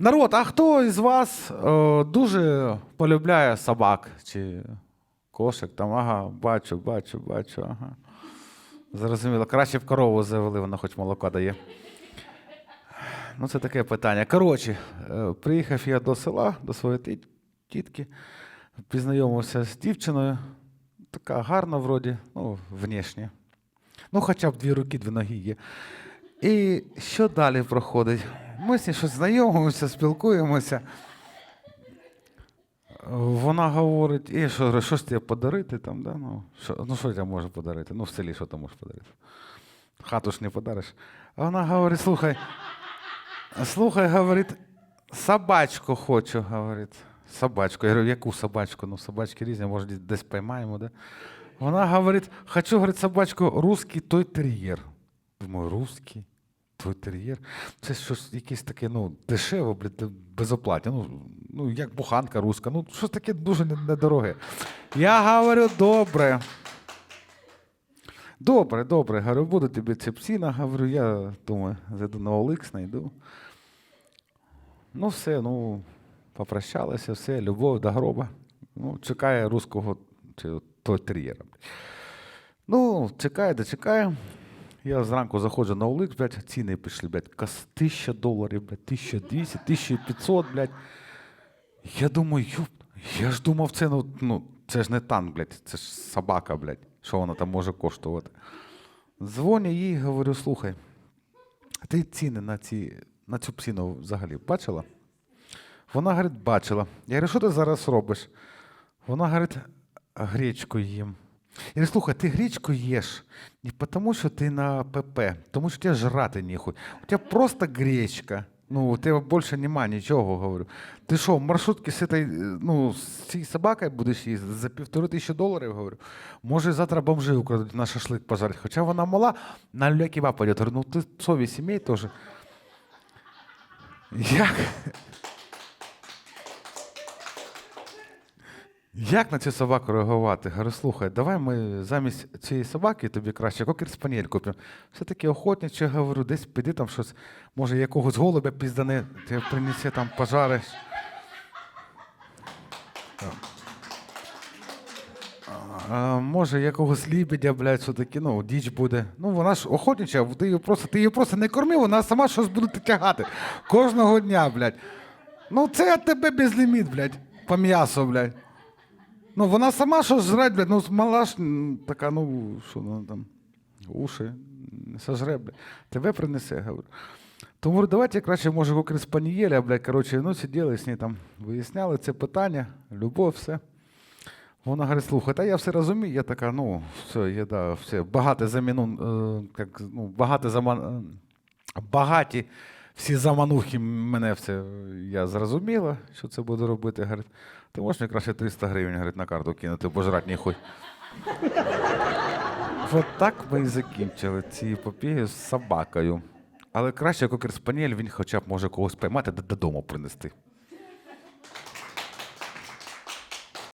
Народ, а хто із вас е, дуже полюбляє собак чи кошик? Там, ага, бачу, бачу, бачу, ага. Зрозуміло. Краще б корову завели, вона хоч молоко дає. Ну, це таке питання. Коротше, е, приїхав я до села, до своєї тітки, познайомився з дівчиною. Така гарна вроді, ну, внешне. Ну, хоча б дві руки, дві ноги є. І що далі проходить? Ми з щось знайомимося, спілкуємося. Вона говорить, що, що ж тебе подарити там, да? ну, що, ну що я можу подарити? Ну, в селі що ти можеш подарити? Хату ж не подариш. А вона говорить, слухай, слухай, говорить, собачку хочу, говорить. Собачку. Я говорю, яку собачку? Ну, собачки різні, може, десь- поймаємо, да? Вона говорить, хочу, говорить, собачку, русський той тер'єр. Думаю, русський той тер'єр. Це щось якесь таке, ну, дешеве, безоплатне. Ну, ну, як буханка руська. Ну, щось таке дуже недороге. Я говорю, добре. Добре, добре. Говорю, буде тобі цепсіна. Говорю, я думаю, зайду на OLX, знайду. Ну, все, ну, попрощалися, все, любов до гроба. Ну, чекає руського чи той тер'єра. Ну, чекає, дочекає. Я зранку заходжу на OLX, блядь, ціни пішли, блядь, кас 1000 доларів, блядь, 1200, 1500, блядь. Я думаю, юп, я ж думав, це, ну, ну, це ж не танк, блядь, це ж собака, блядь, що вона там може коштувати. Дзвоню їй, говорю, слухай, ти ціни на, ці, на цю псину взагалі бачила? Вона говорить, бачила. Я говорю, що ти зараз робиш? Вона говорить, гречку їм. Говорю, слухай, ти гречку їш не тому, що ти на ПП, тому що тебе жрати ніхуй. У тебе просто гречка. Ну, у тебе більше нема нічого, говорю. Ти що, в маршрутці з, этой, ну, з собакою будеш їздити за півтори тисячі доларів, говорю. Може, завтра бомжи украдуть на шашлик пожарить. Хоча вона мала, на люля-кебаб пойдет. Говорю, ну ти совість імей теж. Як? Як на цю собаку реагувати? Говорю, слухай, давай ми замість цієї собаки тобі краще кокер спаніель купимо. Все-таки охотниче, говорю, десь піди там щось, може, якогось голубя піздане, ти принесе там пожариш. А, може, якогось лібедя, блядь, що таке, ну, діч буде. Ну, вона ж охотнича, ти її просто, ти її просто не корми, вона сама щось буде тягати. Кожного дня, блядь. Ну, це от тебе безліміт, блядь, по м'ясу, блядь. Ну, вона сама щось жрать, блядь, ну, мала ж така, ну, що вона там, уші, сожре, блядь. Тебе принесе, говорю. Тому говорю, давайте краще, може, кокер спанієля, блядь, коротше, ну, сиділи з нею там, виясняли це питання, любов, все. Вона говорить, слухай, та я все розумію. Я така, ну, все, я да, все, багато заміну, е, як, ну, багато заман, е, багаті всі заманухи мене все, я зрозуміла, що це буду робити. Говорить, ти можеш мені краще 300 гривень говорить, на карту кинути, бо жрать ніхуй. От так ми і закінчили ці епопеї з собакою. Але краще як спаніель, він хоча б може когось поймати та додому принести.